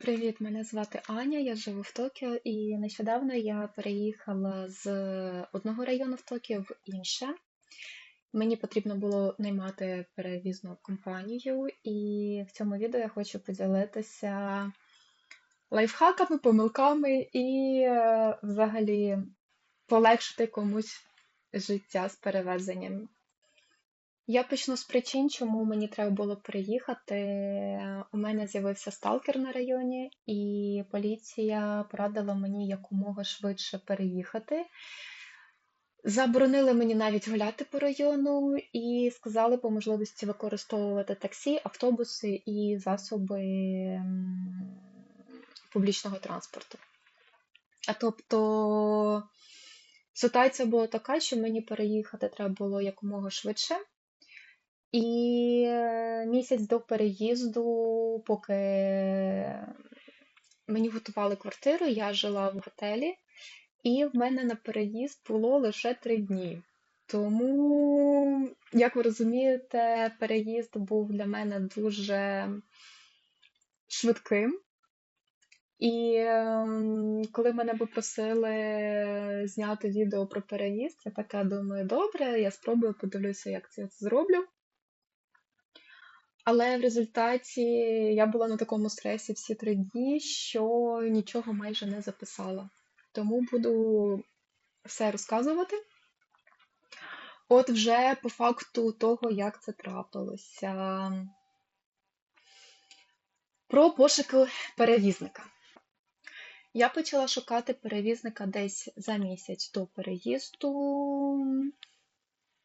Привіт, мене звати Аня, я живу в Токіо, і нещодавно я переїхала з одного району в Токіо в інше. Мені потрібно було наймати перевізну компанію, і в цьому відео я хочу поділитися лайфхаками, помилками і е, взагалі полегшити комусь життя з перевезенням. Я почну з причин, чому мені треба було переїхати. У мене з'явився сталкер на районі, і поліція порадила мені якомога швидше переїхати. Заборонили мені навіть гуляти по району і сказали по можливості використовувати таксі, автобуси і засоби публічного транспорту. А тобто ситуація була така, що мені переїхати треба було якомога швидше. І е, місяць до переїзду, поки мені готували квартиру, я жила в готелі, і в мене на переїзд було лише три дні. Тому, як ви розумієте, переїзд був для мене дуже швидким. І ем, коли мене попросили зняти відео про переїзд, я така думаю, добре, я спробую подивлюся, як це зроблю. Але в результаті я була на такому стресі всі три дні, що нічого майже не записала. Тому буду все розказувати. От вже по факту того, як це трапилося. Про пошуки перевізника. Я почала шукати перевізника десь за місяць до переїзду.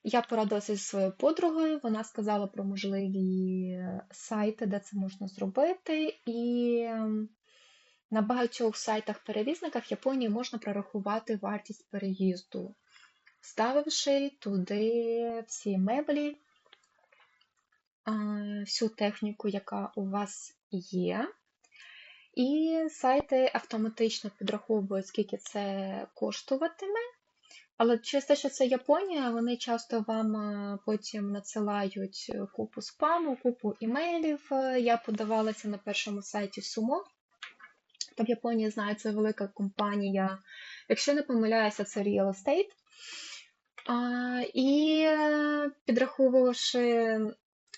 Я порадилася зі своєю подругою, вона сказала про можливі сайти, де це можна зробити, і на багатьох сайтах-перевізниках Японії можна прорахувати вартість переїзду, ставивши туди всі меблі, всю техніку, яка у вас є. І сайти автоматично підраховують, скільки це коштуватиме. Але через те, що це Японія, вони часто вам е, потім надсилають е, купу спаму, купу імейлів. Е, я подавалася на першому сайті Sumo. Та в Японії знаю, це велика компанія. Якщо не помиляюся, це Real Estate. А, І підраховувавши,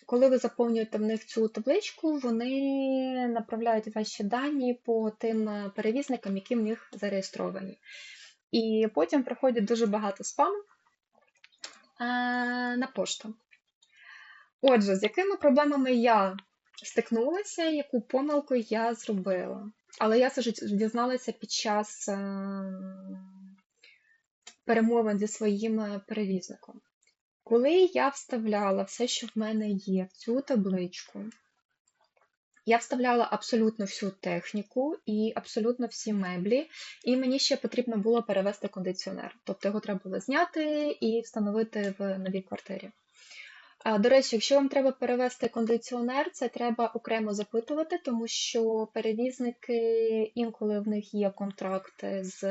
коли ви заповнюєте в них цю табличку, вони направляють ваші дані по тим перевізникам, які в них зареєстровані. І потім приходить дуже багато спаму е, на пошту. Отже, з якими проблемами я стикнулася, яку помилку я зробила. Але я це ж дізналася під час е, перемовин зі своїм перевізником. Коли я вставляла все, що в мене є, в цю табличку, я вставляла абсолютно всю техніку і абсолютно всі меблі, і мені ще потрібно було перевести кондиціонер. Тобто його треба було зняти і встановити в новій квартирі. До речі, якщо вам треба перевести кондиціонер, це треба окремо запитувати, тому що перевізники інколи в них є контракти з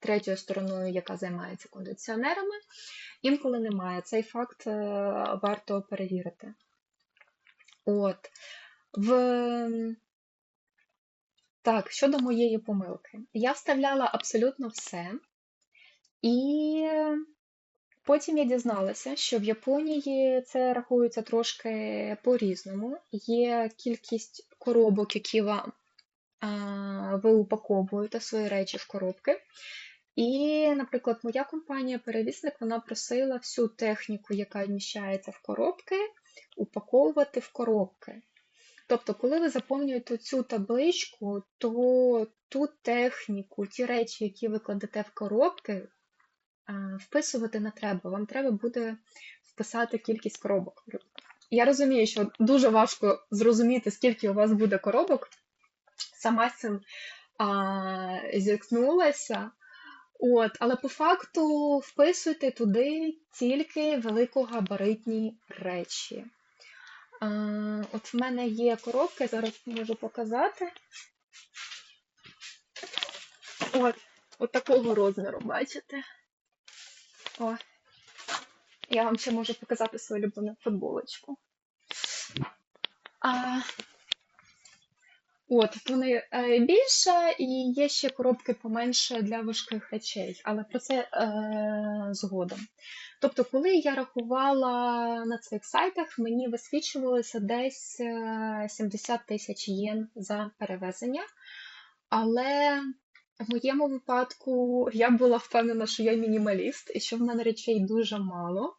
третьою стороною, яка займається кондиціонерами, інколи немає. Цей факт е, варто перевірити. От. В... Так, щодо моєї помилки, я вставляла абсолютно все, і потім я дізналася, що в Японії це рахується трошки по-різному. Є кількість коробок, які вам ви упаковуєте свої речі в коробки. І, наприклад, моя компанія-перевісник вона просила всю техніку, яка вміщається в коробки, упаковувати в коробки. Тобто, коли ви заповнюєте цю табличку, то ту техніку, ті речі, які ви кладете в коробки, вписувати не треба. Вам треба буде вписати кількість коробок. Я розумію, що дуже важко зрозуміти, скільки у вас буде коробок. Сама з цим а, зіткнулася. От, Але по факту вписуйте туди тільки великогабаритні речі. От в мене є коробки, зараз можу показати. От, от такого розміру, бачите? О, я вам ще можу показати свою улюблену футболочку. А, От, вони е, більше і є ще коробки поменше для важких речей, але про це е, згодом. Тобто, коли я рахувала на цих сайтах, мені висвічувалося десь е, 70 тисяч єн за перевезення. Але в моєму випадку я була впевнена, що я мінімаліст і що в мене речей дуже мало.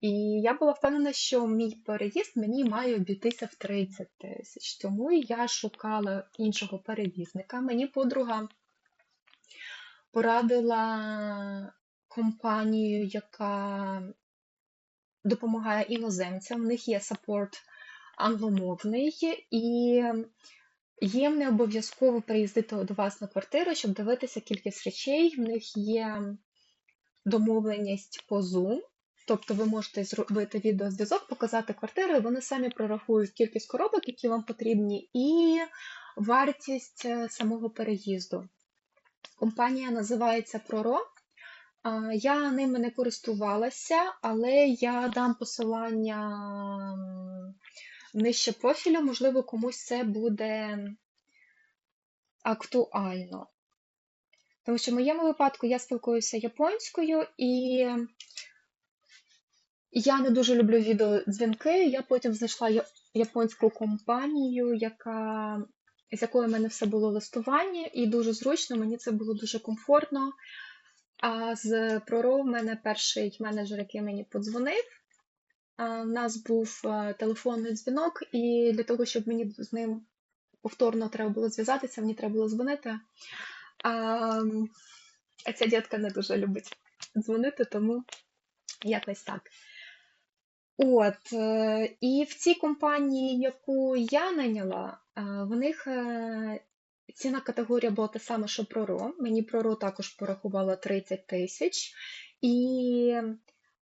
І я була впевнена, що мій переїзд мені має обійтися в 30 тисяч. Тому я шукала іншого перевізника. Мені подруга порадила компанію, яка допомагає іноземцям. В них є саппорт англомовний, і їм не обов'язково приїздити до вас на квартиру, щоб дивитися кількість речей. В них є домовленість по Zoom. Тобто ви можете зробити відеозв'язок, показати квартиру, і вони самі прорахують кількість коробок, які вам потрібні, і вартість е, самого переїзду. Компанія називається. А, Я ними не користувалася, але я дам посилання нижче профілю, можливо, комусь це буде актуально. Тому що в моєму випадку я спілкуюся японською і я не дуже люблю відеодзвінки. Я потім знайшла японську компанію, яка, з якою в мене все було листування, і дуже зручно, мені це було дуже комфортно. А з Проро в мене перший менеджер, який мені подзвонив. У нас був е, телефонний дзвінок, і для того, щоб мені з ним повторно треба було зв'язатися, мені треба було дзвонити. А, ця дітка не дуже любить дзвонити, тому якось так. От, е, і в цій компанії, яку я найняла, е, в них е, ціна категорія була та сама, що Проро. Мені Проро також порахувала 30 тисяч. І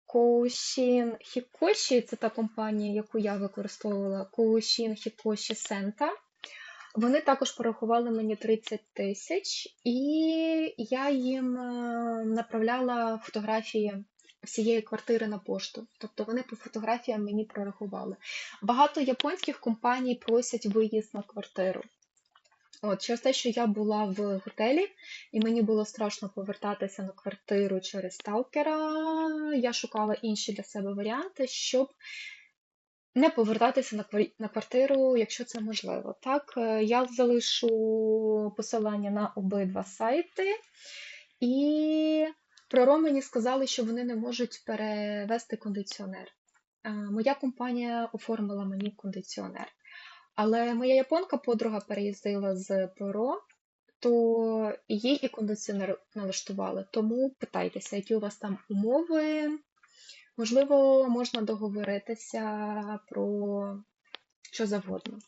Коушін Хікоші, це та компанія, яку я використовувала, Коушін Хікоші Сента. Вони також порахували мені 30 тисяч, і я їм направляла фотографії всієї квартири на пошту. Тобто вони по фотографіям мені прорахували. Багато японських компаній просять виїзд на квартиру. От, через те, що я була в готелі, і мені було страшно повертатися на квартиру через сталкера, я шукала інші для себе варіанти, щоб не повертатися на квар- на квартиру, якщо це можливо. Так, е, я залишу посилання на обидва сайти, і про мені сказали, що вони не можуть перевести кондиціонер. Е, Моя компанія оформила мені кондиціонер. Але моя японка подруга переїздила з Перо, то їй і кондиціонер налаштували. Тому питайтеся, які у вас там умови. Можливо, можна договоритися про що завгодно.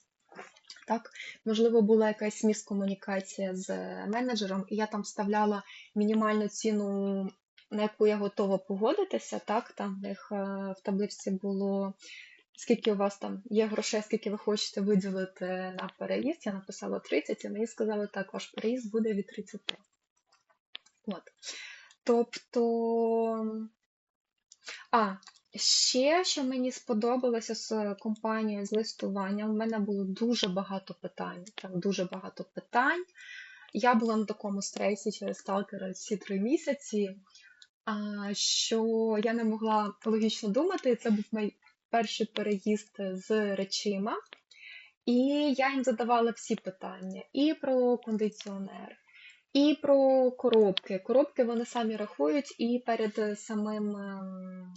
Так, можливо, була якась міскомунікація з менеджером, і я там вставляла мінімальну ціну, на яку я готова погодитися. Так, там в них е, в табличці було скільки у вас там є грошей, скільки ви хочете виділити на переїзд. Я написала 30, і мені сказали, так, ваш переїзд буде від 30. От. Тобто. А, ще, що мені сподобалося з компанією з листуванням, в мене було дуже багато питань. Там дуже багато питань. Я була на такому стресі через сталкера ці три місяці, що я не могла логічно думати. Це був мій перший переїзд з речима. І я їм задавала всі питання: і про кондиціонер, і про коробки. Коробки вони самі рахують, і перед самим ем,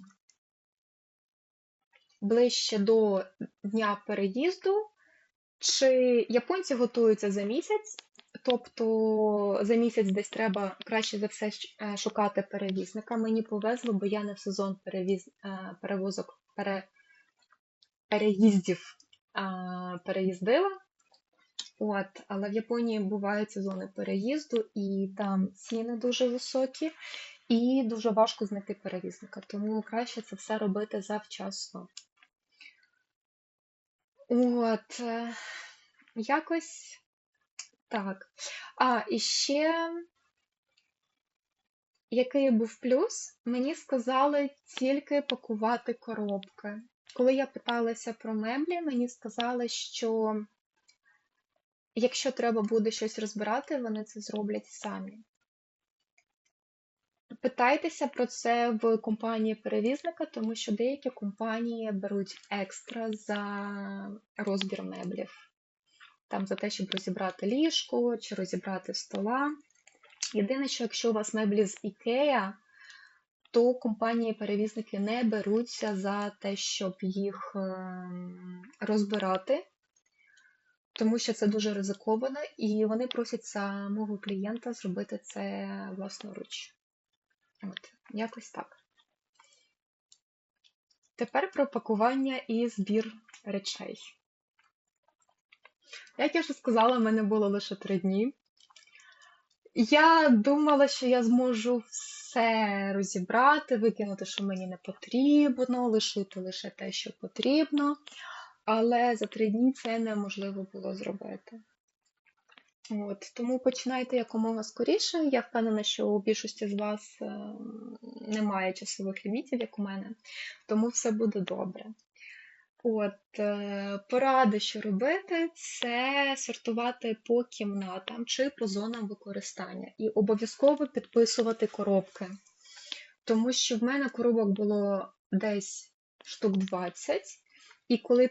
ближче до дня переїзду, чи японці готуються за місяць, тобто за місяць десь треба краще за все е, шукати перевізника. Мені повезло, бо я не в сезон перевіз, е, перевозок пере, переїздів а, переїздила. От, але в Японії бувають сезони переїзду, і там ціни дуже високі, і дуже важко знайти перевізника. Тому краще це все робити завчасно. От, е, якось так. А, і ще, який був плюс, мені сказали тільки пакувати коробки. Коли я питалася про меблі, мені сказали, що якщо треба буде щось розбирати, вони це зроблять самі. Питайтеся про це в компанії перевізника, тому що деякі компанії беруть екстра за розбір меблів. Там за те, щоб розібрати ліжко чи розібрати стола. Єдине, що якщо у вас меблі з Ікея, то компанії-перевізники не беруться за те, щоб їх ем, розбирати, тому що це дуже ризиковано, і вони просять самого клієнта зробити це власноруч. От, якось так. Тепер про пакування і збір речей. Як я вже сказала, в мене було лише три дні. Я думала, що я зможу все розібрати, викинути, що мені не потрібно, лишити лише те, що потрібно. Але за три дні це неможливо було зробити. От, тому починайте якомога скоріше. Я впевнена, що у більшості з вас е, немає часових лімітів, як у мене, тому все буде добре. От, е, поради, що робити, це сортувати по кімнатам чи по зонам використання. І обов'язково підписувати коробки. Тому що в мене коробок було десь штук 20, і коли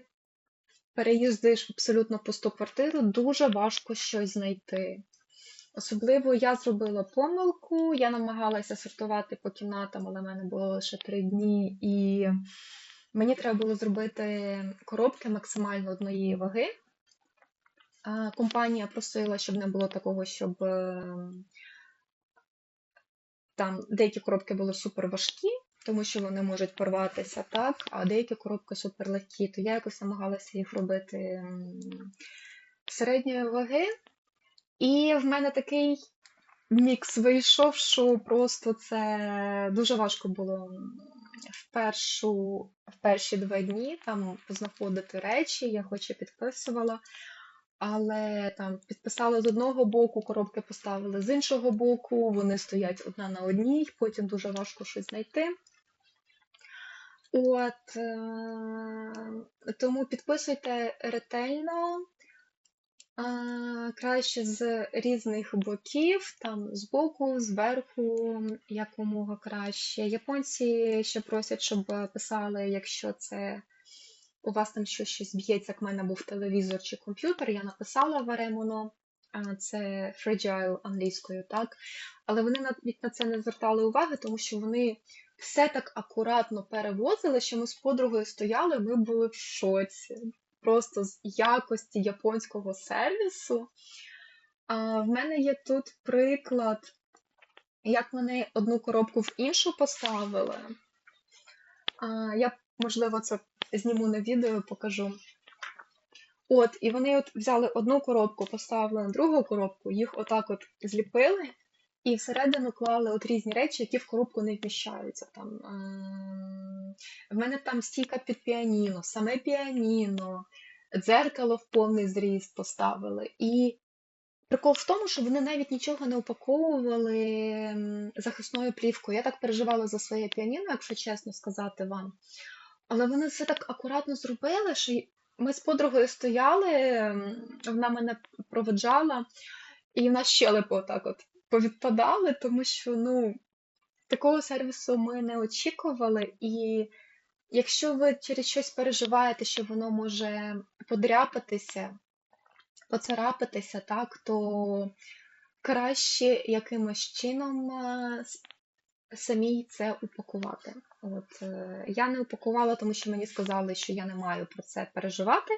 переїздиш в абсолютно пусту квартиру, дуже важко щось знайти. Особливо я зробила помилку, я намагалася сортувати по кімнатам, але в мене було лише 3 дні, і мені треба було зробити коробки максимально одної ваги. Компанія просила, щоб не було такого, щоб е, там деякі коробки були супер важкі, тому що вони можуть порватися, так, а деякі коробки супер легкі, то я якось намагалася їх робити середньої ваги. І в мене такий мікс вийшов, що просто це дуже важко було в, першу, в перші два дні там знаходити речі, я хоч і підписувала. Але там підписали з одного боку, коробки поставили з іншого боку, вони стоять одна на одній, потім дуже важко щось знайти. От, е, тому підписуйте ретельно, е, краще з різних боків, там збоку, зверху, якомога краще. Японці ще просять, щоб писали, якщо це у вас там щось, щось б'ється, як в мене був телевізор чи комп'ютер, я написала Варемоно, це fragile англійською, так? Але вони навіть на це не звертали уваги, тому що вони все так акуратно перевозили, що ми з подругою стояли, ми були в шоці. Просто з якості японського сервісу. А, В мене є тут приклад, як вони одну коробку в іншу поставили. А, Я, можливо, це зніму на відео, покажу. От, і вони от взяли одну коробку, поставили на другу коробку, їх отак от зліпили, і всередину клали от різні речі, які в коробку не вміщаються. Там, ем, В мене там стійка під піаніно, саме піаніно, дзеркало в повний зріст поставили. І прикол в тому, що вони навіть нічого не упаковували захисною плівкою. Я так переживала за своє піаніно, якщо чесно сказати вам. Але вони все так акуратно зробили, що ми з подругою стояли, вона мене проведжала, і в нас щелепи отак от повідпадали, тому що ну, такого сервісу ми не очікували. І якщо ви через щось переживаєте, що воно може подряпатися, поцарапатися, так, то краще якимось чином е, самій це упакувати. От, е, Я не упакувала, тому що мені сказали, що я не маю про це переживати.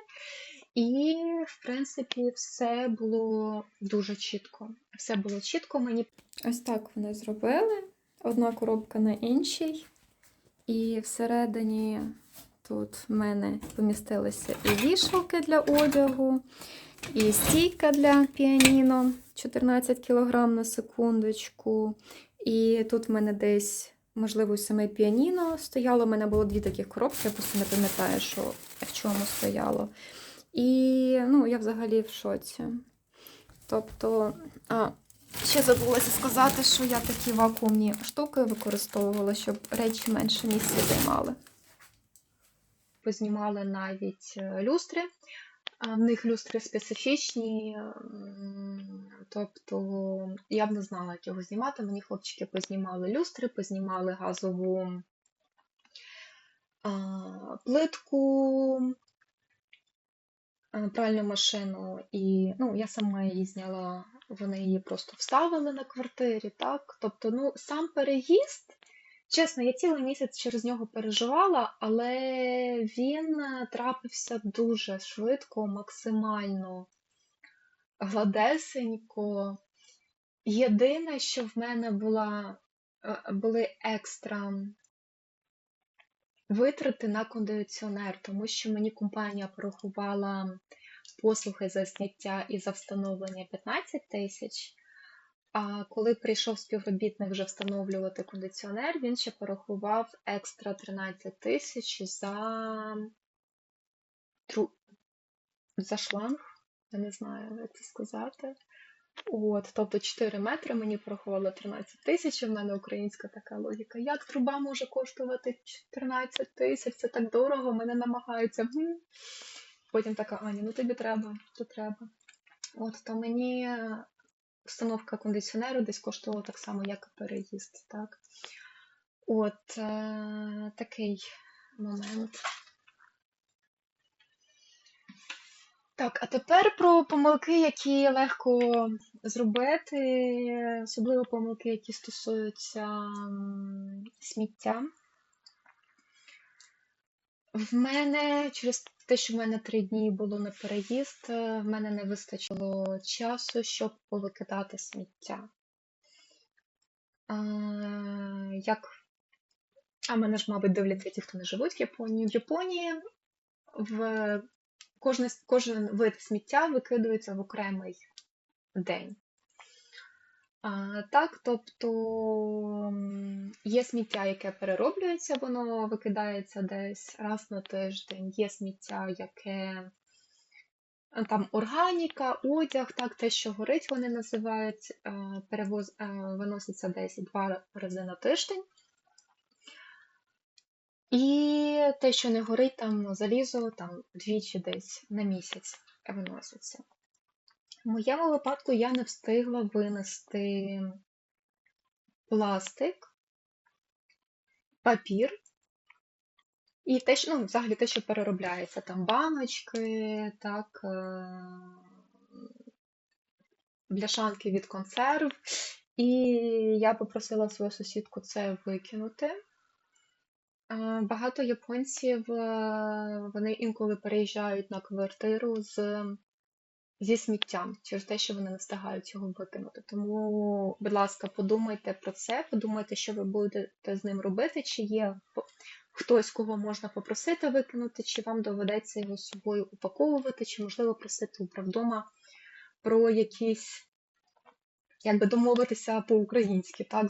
І, в принципі, все було дуже чітко. Все було чітко. Мені Ось так вони зробили. Одна коробка на іншій. І всередині тут в мене помістилися і вішалки для одягу, і стійка для піаніно 14 кг на секундочку. І тут в мене десь, можливо, саме піаніно стояло. У мене було дві таких коробки, я просто не пам'ятаю, що в чому стояло. І ну, я взагалі в шоці. Тобто, а, ще забулася сказати, що я такі вакуумні штуки використовувала, щоб речі менше місця займали. познімали навіть е, люстри. В них люстри специфічні, тобто я б не знала, як його знімати. Мені хлопчики познімали люстри, познімали газову плитку, пральну машину, і ну, я сама її зняла, вони її просто вставили на квартирі, так? Тобто, ну, сам переїзд, чесно, я цілий місяць через нього переживала, але він е, трапився дуже швидко, максимально гладесенько. Єдине, що в мене була, е, були екстра витрати на кондиціонер, тому що мені компанія порахувала послуги за зняття і за встановлення 15 тисяч. А коли прийшов співробітник вже встановлювати кондиціонер, він ще порахував екстра 13 тисяч за, за шланг. Я не знаю, як це сказати. От, тобто 4 метри мені порахувало 13 тисяч, в мене українська така логіка. Як труба може коштувати 14 тисяч? Це так дорого, мене намагаються. Потім така, Аня, ну тобі треба, то треба. От, то мені установка кондиціонеру десь коштувала так само, як і переїзд. Так? От е- такий момент. Так, а тепер про помилки, які легко зробити, особливо помилки, які стосуються сміття. В мене через те, що в мене три дні було на переїзд, е, в мене не вистачило часу, щоб повикидати сміття. А, як... А мене ж, мабуть, дивляться ті, хто не живуть в Японії. В Японії в кожен, кожен вид сміття викидується в окремий день. А, так, тобто є сміття, яке перероблюється, воно викидається десь раз на тиждень, є сміття, яке там органіка, одяг, так, те, що горить, вони називають, е, перевоз, е, виноситься десь два рази на тиждень. І те, що не горить, там залізо, там двічі десь на місяць виноситься. В моєму випадку я не встигла винести пластик, папір і те, що, ну, взагалі те, що переробляється, там баночки, так, е, бляшанки від консерв. І я попросила свою сусідку це викинути. Е, Багато японців е, вони інколи переїжджають на квартиру з, зі сміттям через те, що вони не встигають його викинути. Тому, будь ласка, подумайте про це, подумайте, що ви будете з ним робити, чи є хтось, кого можна попросити викинути, чи вам доведеться його з собою упаковувати, чи можливо просити управдома про якісь, якби домовитися по-українськи, так?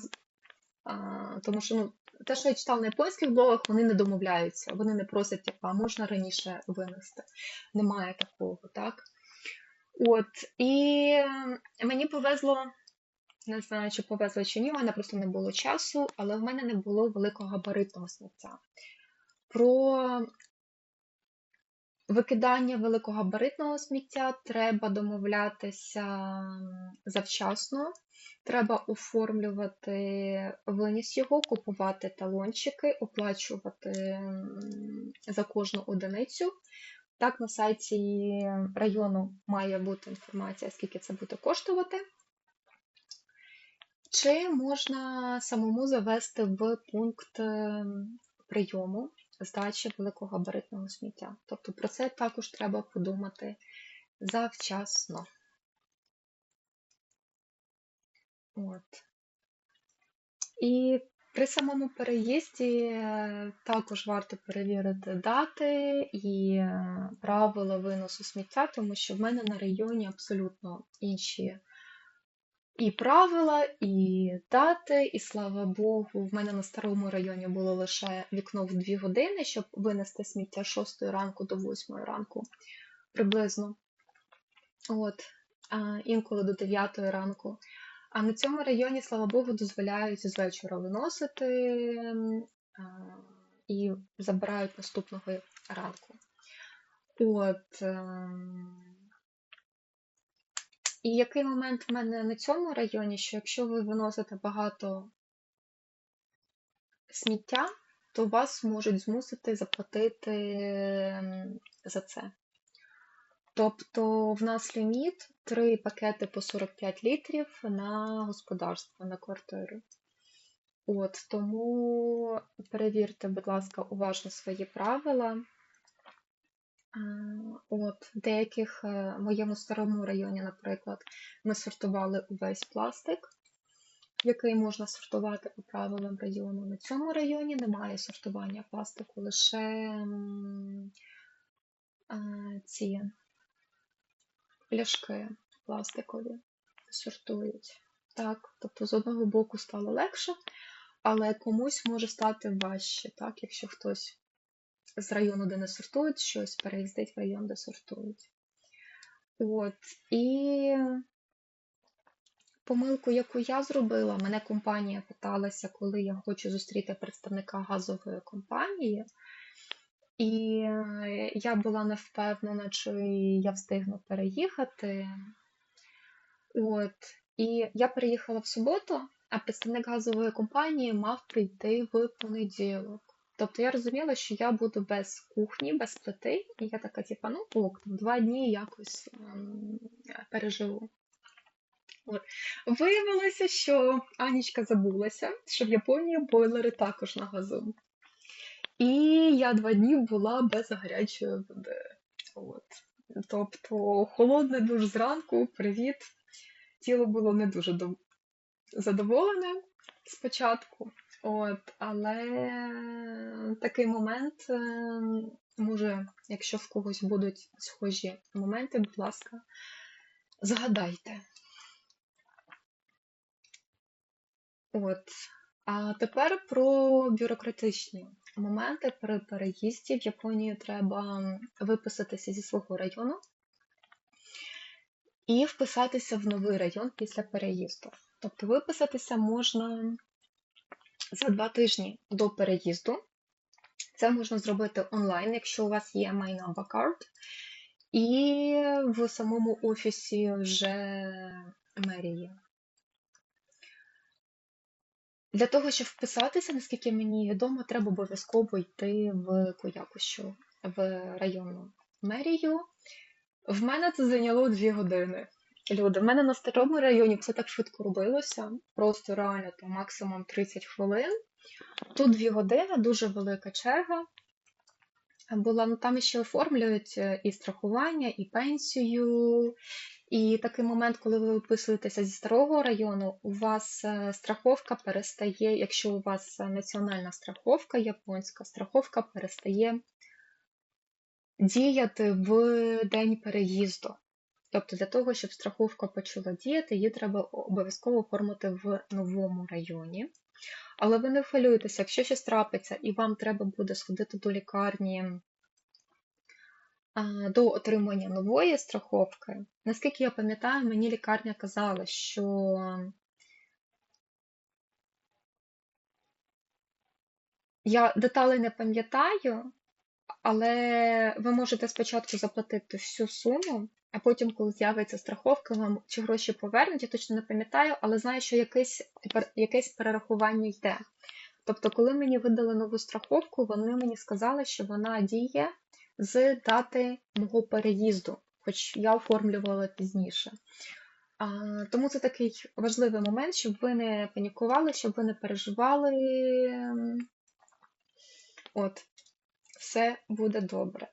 Тому що ну, те, що я читала на японських блогах, вони не домовляються, вони не просять, типу, а можна раніше винести. Немає такого, так? От, і мені повезло, не знаю, чи повезло чи ні, в мене просто не було часу, але в мене не було великого габаритного сміття. Про викидання великогабаритного сміття треба домовлятися завчасно. Треба оформлювати виніс його, купувати талончики, оплачувати за кожну одиницю. Так, на сайті району має бути інформація, скільки це буде коштувати. Чи можна самому завести в пункт ем, прийому здачі великогабаритного сміття? Тобто про це також треба подумати завчасно. От. І при самому переїзді е, також варто перевірити дати і е, правила виносу сміття, тому що в мене на районі абсолютно інші і правила, і дати, і слава Богу, в мене на старому районі було лише вікно в 2 години, щоб винести сміття з 6 ранку до 8 ранку приблизно. От, інколи до 9 ранку. А на цьому районі, слава Богу, дозволяють з вечора виносити і забирають наступного ранку. От. ем, І який момент в мене на цьому районі, що якщо ви виносите багато сміття, то вас можуть змусити заплатити ем, за це. Тобто в нас ліміт 3 пакети по 45 літрів на господарство, на квартиру. От, тому перевірте, будь ласка, уважно свої правила. От, в деяких, е, в моєму старому районі, наприклад, ми сортували увесь пластик, який можна сортувати по правилам району. На цьому районі немає сортування пластику, лише ці пляшки пластикові сортують. Так, тобто з одного боку стало легше, але комусь може стати важче, так, якщо хтось з району, де не сортують щось, переїздить в район, де сортують. От. І помилку, яку я зробила, мене компанія питалася, коли я хочу зустріти представника газової компанії. І е, я була не впевнена, чи я встигну переїхати. От. І я переїхала в суботу, а представник газової компанії мав прийти в понеділок. Тобто я розуміла, що я буду без кухні, без плити, і я така, типа, ну ок, два дні якось ем, переживу. От. Виявилося, що Анічка забулася, що в Японії бойлери також на газу. І я два дні була без гарячої води. От. Тобто холодний душ зранку, привіт. Тіло було не дуже дов- задоволене спочатку. От, але такий момент е, може, якщо в когось будуть схожі моменти, будь ласка, згадайте. От. А тепер про бюрократичні моменти при переїзді. В Японію треба виписатися зі свого району і вписатися в новий район після переїзду. Тобто виписатися можна за два тижні до переїзду. Це можна зробити онлайн, якщо у вас є MyNava Card. І в самому офісі вже мерії. Для того, щоб вписатися, наскільки мені відомо, треба обов'язково йти в Коякущу, в районну мерію. В мене це зайняло дві години. Люди, в мене на старому районі все так швидко робилося, просто реально там максимум 30 хвилин. Тут дві години, дуже велика черга. Була, ну там ще оформлюють е, і страхування, і пенсію. І такий момент, коли ви виписуєтеся зі старого району, у вас е, страховка перестає, якщо у вас національна страховка, японська страховка перестає діяти в день переїзду. Тобто для того, щоб страховка почала діяти, її треба обов'язково оформити в новому районі. Але ви не хвилюйтеся, якщо щось трапиться і вам треба буде сходити до лікарні до отримання нової страховки, наскільки я пам'ятаю, мені лікарня казала, що я деталей не пам'ятаю, але ви можете спочатку заплатити всю суму, а потім, коли з'явиться страховка, вам чи гроші повернуть, я точно не пам'ятаю, але знаю, що якесь, якесь перерахування йде. Тобто, коли мені видали нову страховку, вони мені сказали, що вона діє з дати мого переїзду, хоч я оформлювала пізніше. А, Тому це такий важливий момент, щоб ви не панікували, щоб ви не переживали. От, все буде добре.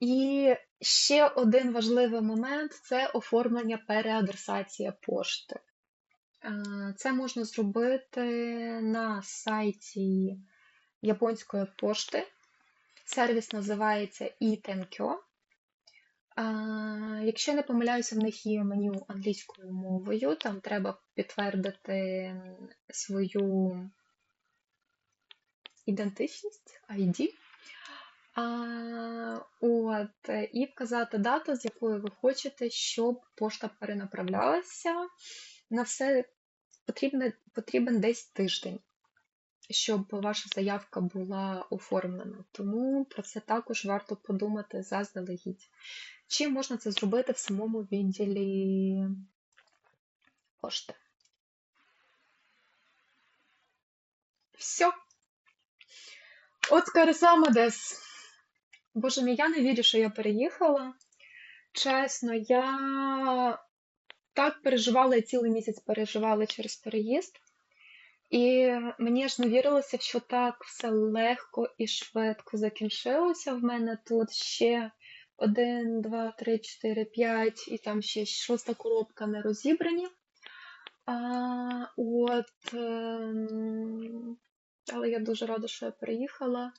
І ще один важливий момент це оформлення переадресація пошти. Це можна зробити на сайті японської пошти. Сервіс називається eTenkyo. Якщо не помиляюся, в них є меню англійською мовою, там треба підтвердити свою ідентичність, ID. От, І вказати дату, з якою ви хочете, щоб пошта перенаправлялася. На все потрібне, потрібен десь тиждень. Щоб ваша заявка була оформлена. Тому про це також варто подумати заздалегідь. Чи можна це зробити в самому відділі пошти? Все. От Карасамадес. Боже мій, я не вірю, що я переїхала. Чесно, я так переживала, я цілий місяць переживала через переїзд. І мені аж не вірилося, що так все легко і швидко закінчилося. В мене тут ще один, два, три, чотири, п'ять, і там ще шоста коробка не розібрані. А, от, ем, але я дуже рада, що я переїхала.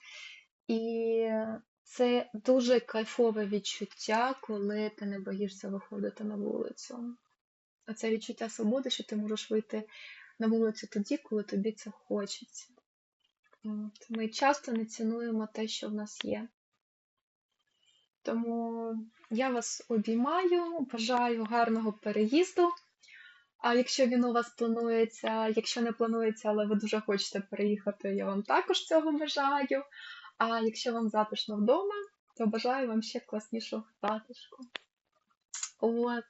І це дуже кайфове відчуття, коли ти не боїшся виходити на вулицю. Оце відчуття свободи, що ти можеш вийти на вулицю тоді, коли тобі це хочеться. От. Ми часто не цінуємо те, що в нас є. Тому я вас обіймаю, бажаю гарного переїзду. А якщо він у вас планується, якщо не планується, але ви дуже хочете переїхати, я вам також цього бажаю. А якщо вам затишно вдома, то бажаю вам ще класнішого затишку. От.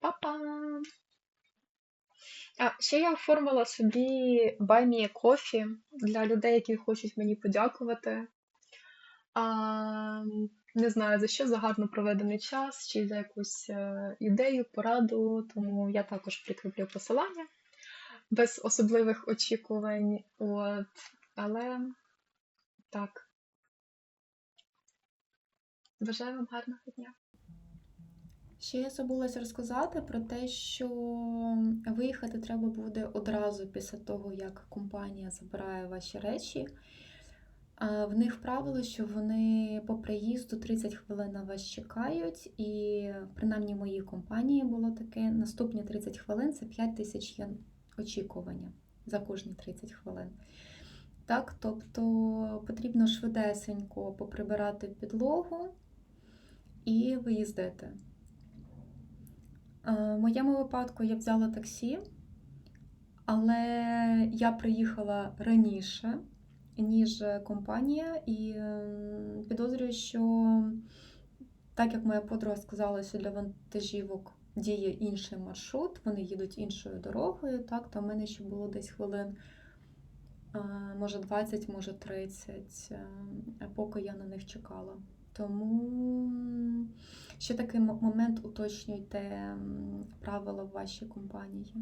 Па-па! А, ще я оформила собі a Coffee для людей, які хочуть мені подякувати. А, не знаю за що, за гарно проведений час чи за якусь е, ідею, пораду, тому я також прикріплю посилання без особливих очікувань. От. Але так. Бажаю вам гарного дня. Ще я забулася розказати про те, що виїхати треба буде одразу після того, як компанія забирає ваші речі. В них правило, що вони по приїзду 30 хвилин на вас чекають, і принаймні в моїй компанії було таке. Наступні 30 хвилин це 5 тисяч єн очікування за кожні 30 хвилин. Так, тобто потрібно швидесенько поприбирати підлогу і виїздити. Е, В моєму випадку я взяла таксі, але я приїхала раніше, ніж компанія, і підозрюю, що так як моя подруга сказала, що для вантажівок діє інший маршрут, вони їдуть іншою дорогою, так, то в мене ще було десь хвилин, е, може 20, може 30, е, поки я на них чекала. Тому ще такий момент уточнюйте правила в вашій компанії.